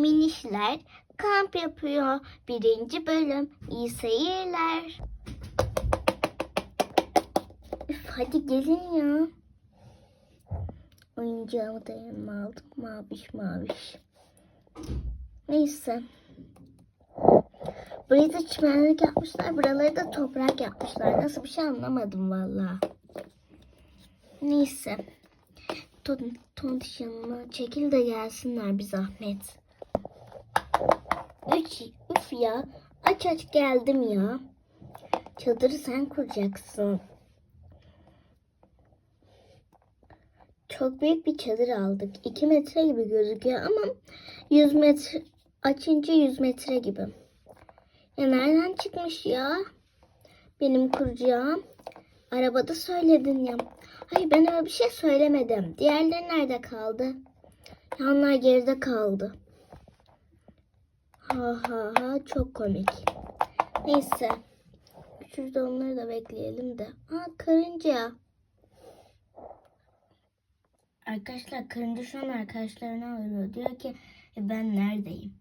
Minişler kamp yapıyor. Birinci bölüm. İyi seyirler. Üf, hadi gelin ya. Oyuncağımı da yanıma aldım. Maviş maviş. Neyse. Burayı da çimenlik yapmışlar. Buraları da toprak yapmışlar. Nasıl bir şey anlamadım valla. Neyse. Ton, yanıma çekil de gelsinler bir zahmet. Üç, üf ya. Aç aç geldim ya. Çadırı sen kuracaksın. Çok büyük bir çadır aldık. 2 metre gibi gözüküyor ama 100 metre açınca 100 metre gibi. Ya nereden çıkmış ya? Benim kuracağım. Arabada söyledin ya. Hayır ben öyle bir şey söylemedim. Diğerleri nerede kaldı? Ya onlar geride kaldı. Ha ha ha çok komik. Neyse. Şurada onları da bekleyelim de. Aa karınca. Arkadaşlar karınca şu an arkadaşlarını arıyor. Diyor ki "E, ben neredeyim?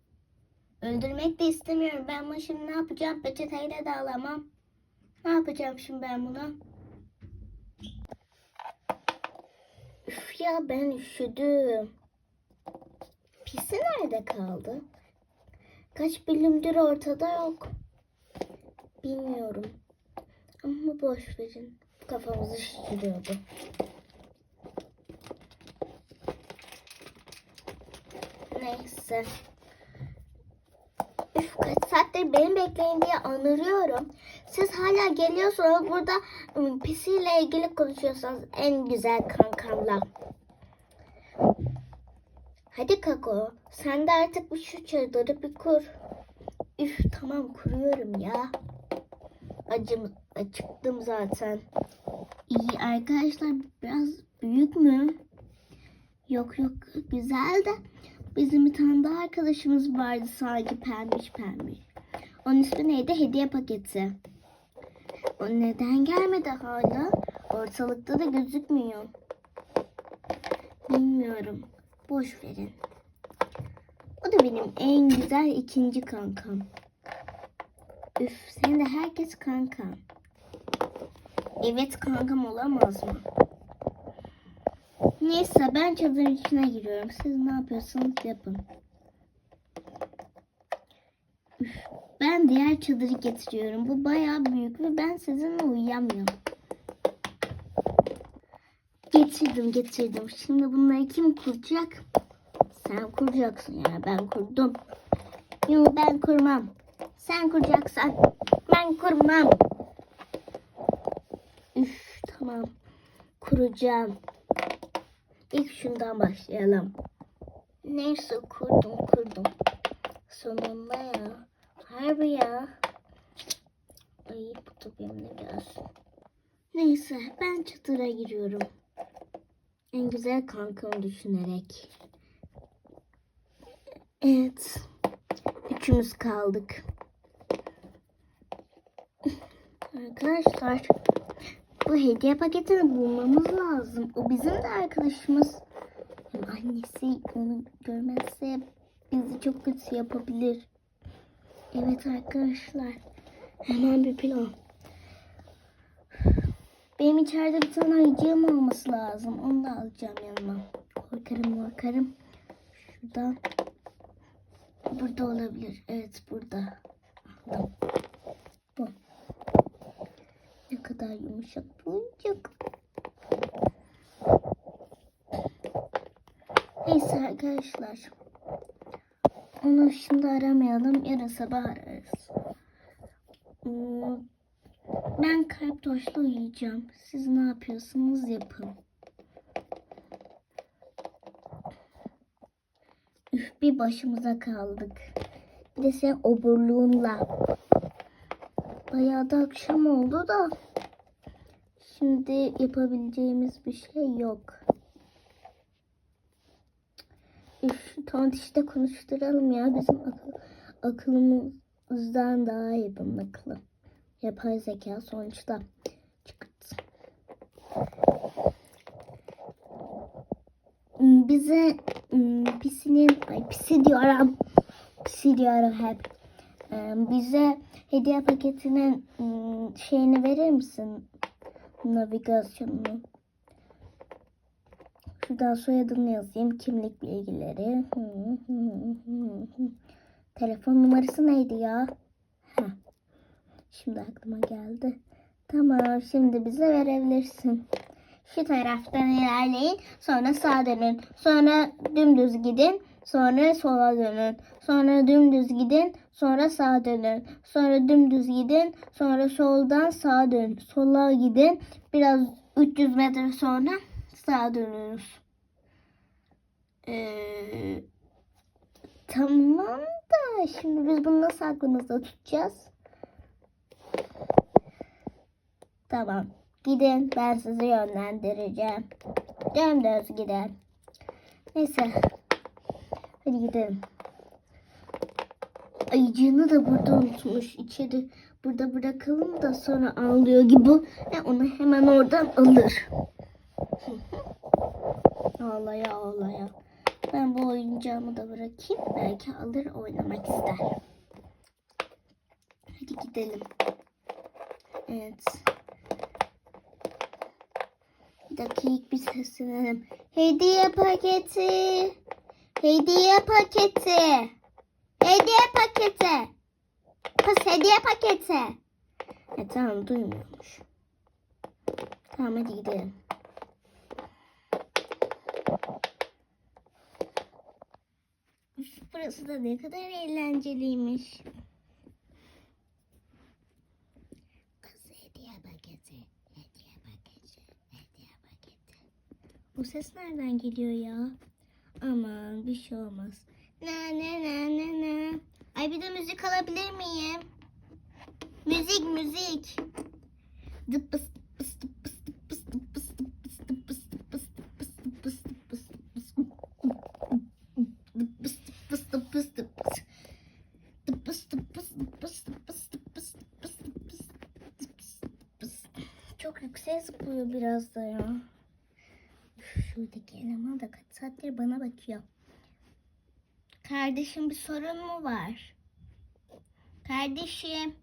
Öldürmek de istemiyorum. Ben bunu şimdi ne yapacağım? Peçeteyle de alamam. Ne yapacağım şimdi ben bunu? Üf ya ben üşüdüm. Pisi nerede kaldı? Kaç bölümdür ortada yok. Bilmiyorum. Ama boş verin. Kafamızı şişiriyordu. Neyse. Üf kaç saattir beni bekleyin diye anırıyorum. Siz hala geliyorsunuz burada ım, pisiyle ilgili konuşuyorsunuz en güzel kankamla. Hadi Kako sen de artık bu şu çadırı bir kur. Üf tamam kuruyorum ya. Acım, acıktım zaten. İyi arkadaşlar biraz büyük mü? Yok yok güzel de bizim bir tane daha arkadaşımız vardı sanki pembiş pembiş. Onun ismi neydi? Hediye paketi. O neden gelmedi hala? Ortalıkta da gözükmüyor. Bilmiyorum. Boş verin. O da benim en güzel ikinci kankam. Üf, sen de herkes kankam. Evet kankam olamaz mı? Neyse ben çadırın içine giriyorum. Siz ne yapıyorsanız yapın. Üf, ben diğer çadırı getiriyorum. Bu bayağı büyük ve ben sizinle uyuyamıyorum. Getirdim getirdim. Şimdi bunları kim kuracak? Sen kuracaksın yani ben kurdum. Yok ben kurmam. Sen kuracaksan ben kurmam. Üf tamam. Kuracağım. İlk şundan başlayalım. Neyse kurdum kurdum. Sonunda ya. Harbi ya. Ay bu da benimle gelsin. Neyse ben çadıra giriyorum. En güzel kankamı düşünerek. Evet. Üçümüz kaldık. Arkadaşlar bu hediye paketini bulmamız lazım. O bizim de arkadaşımız. Annesi onu görmezse bizi çok kötü yapabilir. Evet arkadaşlar. Hemen bir plan. Benim içeride bir tane ayıcığım olması lazım. Onu da alacağım yanıma. Korkarım korkarım. Şuradan. Burada olabilir. Evet burada. Aldım. Bu. Ne kadar yumuşak bu oyuncak. Neyse arkadaşlar. Onu şimdi aramayalım. Yarın sabah ararız. Hmm, Ben toşla uyuyacağım. Siz ne yapıyorsunuz yapın. Üf bir başımıza kaldık. Bir de sen oburluğunla. Bayağı da akşam oldu da. Şimdi yapabileceğimiz bir şey yok. Üf tontişte konuşturalım ya. Bizim akıl, akılımızdan daha iyi bunun akıllı. Yapay zeka sonuçta. Çıkırt. Bize pisinin ay pisi diyorum. Pisi diyorum hep. Ee, bize hediye paketinin hmm, şeyini verir misin? Navigasyonunu. Şuradan soyadını yazayım. Kimlik bilgileri. Telefon numarası neydi ya? Heh. Şimdi aklıma geldi. Tamam şimdi bize verebilirsin. Şu taraftan ilerleyin. Sonra sağa dönün. Sonra dümdüz gidin. Sonra sola dönün. Sonra dümdüz gidin. Sonra sağa dönün. Sonra dümdüz gidin. Sonra soldan sağa dönün. Sola gidin. Biraz 300 metre sonra sağa dönüyoruz. Ee, tamam da şimdi biz bunu nasıl aklımızda tutacağız? Tamam. Gidin ben sizi yönlendireceğim. Dümdüz gidin. Neyse. Hadi gidelim. Ayıcığını da burada unutmuş. İçeri burada bırakalım da sonra ağlıyor gibi. Ve onu hemen oradan alır. ağlaya ağlaya. Ben bu oyuncağımı da bırakayım. Belki alır oynamak ister. Hadi gidelim. Evet. Bir dakika bir seslenelim. Hediye paketi. Hediye paketi. Hediye paketi. Kız hediye paketi. E tamam duymuyormuş. Tamam hadi gidelim. Burası da ne kadar eğlenceliymiş. Kız hediye paketi. Hediye paketi. Hediye paketi. Bu ses nereden geliyor ya? Aman bir şey olmaz. Na na na na na. Ay bir de müzik alabilir miyim? Müzik müzik. Dıpıs dıpıs dıpıs. Çok yüksek zıplıyor biraz da ya. Şuradaki eleman da kaç saattir bana bakıyor. Kardeşim bir sorun mu var? Kardeşim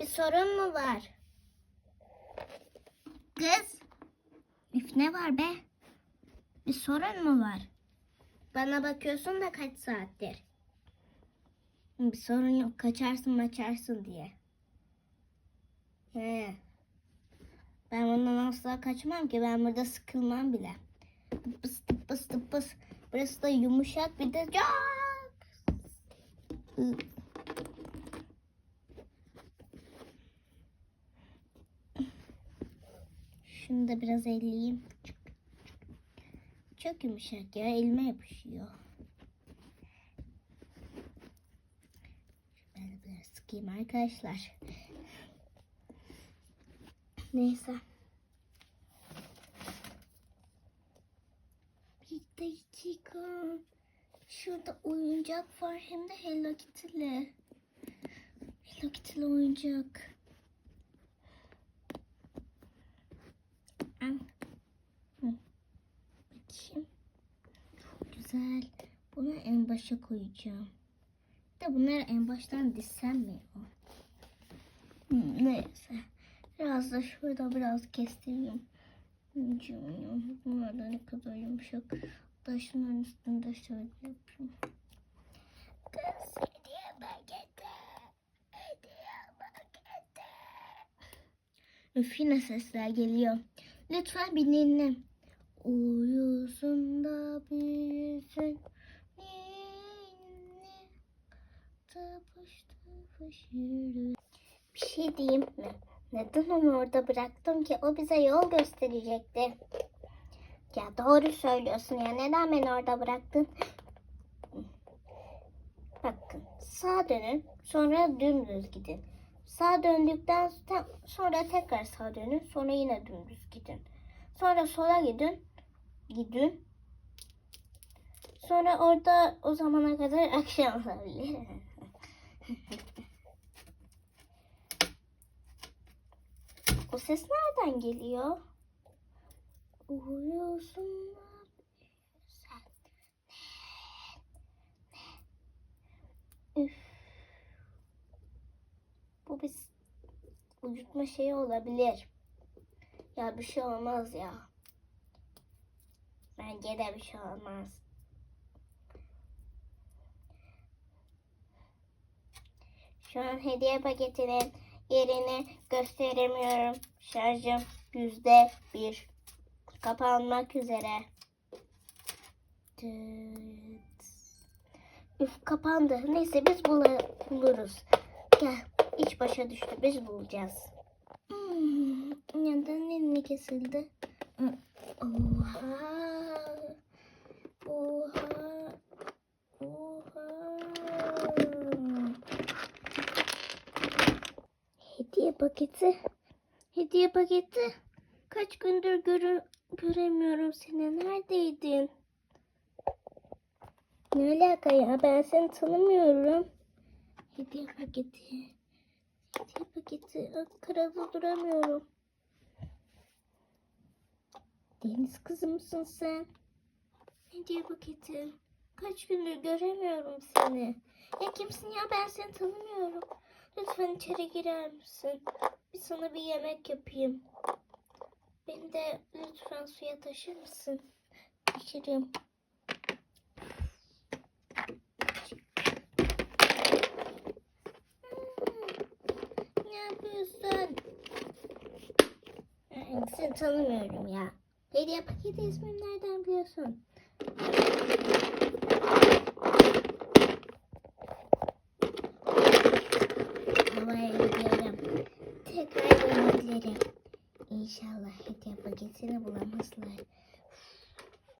bir sorun mu var? Kız. Üf ne var be? Bir sorun mu var? Bana bakıyorsun da kaç saattir? Bir sorun yok. Kaçarsın maçarsın diye. He. Ben bundan asla kaçmam ki. Ben burada sıkılmam bile. Tıpıs tıpıs tıpıs. Burası da yumuşak bir de çok. Şunu da biraz elleyeyim. Çok yumuşak ya. Elime yapışıyor. Ben de biraz sıkayım arkadaşlar. Neyse. Bir dakika. Şurada oyuncak var hem de Hello Kitty'li. Hello Kitty'li oyuncak. Bakayım. Çok güzel. Bunu en başa koyacağım. De bunları en baştan dizsem mi? Neyse. Biraz da şurada biraz kestireyim. Canım, Bunlar da ne kadar yumuşak. Taşların üstünde şöyle yapayım. Kız hediye paketi. Hediye paketi. Üf yine sesler geliyor. Lütfen bir dinle. Uyusun da büyüsün. Ninni. Tıpış tıpış yürü. Bir şey diyeyim mi? Neden onu orada bıraktım ki? O bize yol gösterecekti. Ya doğru söylüyorsun ya. Neden beni orada bıraktın? Bakın sağa dönün. Sonra dümdüz gidin. Sağa döndükten sonra tekrar sağa dönün. Sonra yine dümdüz gidin. Sonra sola gidin. Gidin. Sonra orada o zamana kadar akşam olabilir. Bu ses nereden geliyor? Uyuyorsun sen. Üf. Bu bir uyutma şeyi olabilir. Ya bir şey olmaz ya. Bence de bir şey olmaz. Şu an hediye paketinin yerini gösteremiyorum. Şarjım yüzde bir. Kapanmak üzere. Üf kapandı. Neyse biz buluruz. Gel. iç başa düştü. Biz bulacağız. Hmm, neden elini kesildi? Oha. Oha. Oha. Hediye paketi. Hediye paketi. Kaç gündür görü göremiyorum seni. Neredeydin? Ne alaka ya? Ben seni tanımıyorum. Hediye paketi. Hediye paketi. Karada duramıyorum. Deniz kızı mısın sen? Hediye paketi. Kaç gündür göremiyorum seni. Ya kimsin ya ben seni tanımıyorum. Lütfen içeri girer misin? Bir sana bir yemek yapayım. Beni de lütfen suya taşır mısın? Taşırım. Hmm, Ne yapıyorsun? Ay, Seni tanımıyorum ya. Hediye paketi ismini nereden biliyorsun? İnşallah hediye paketini bulamazlar.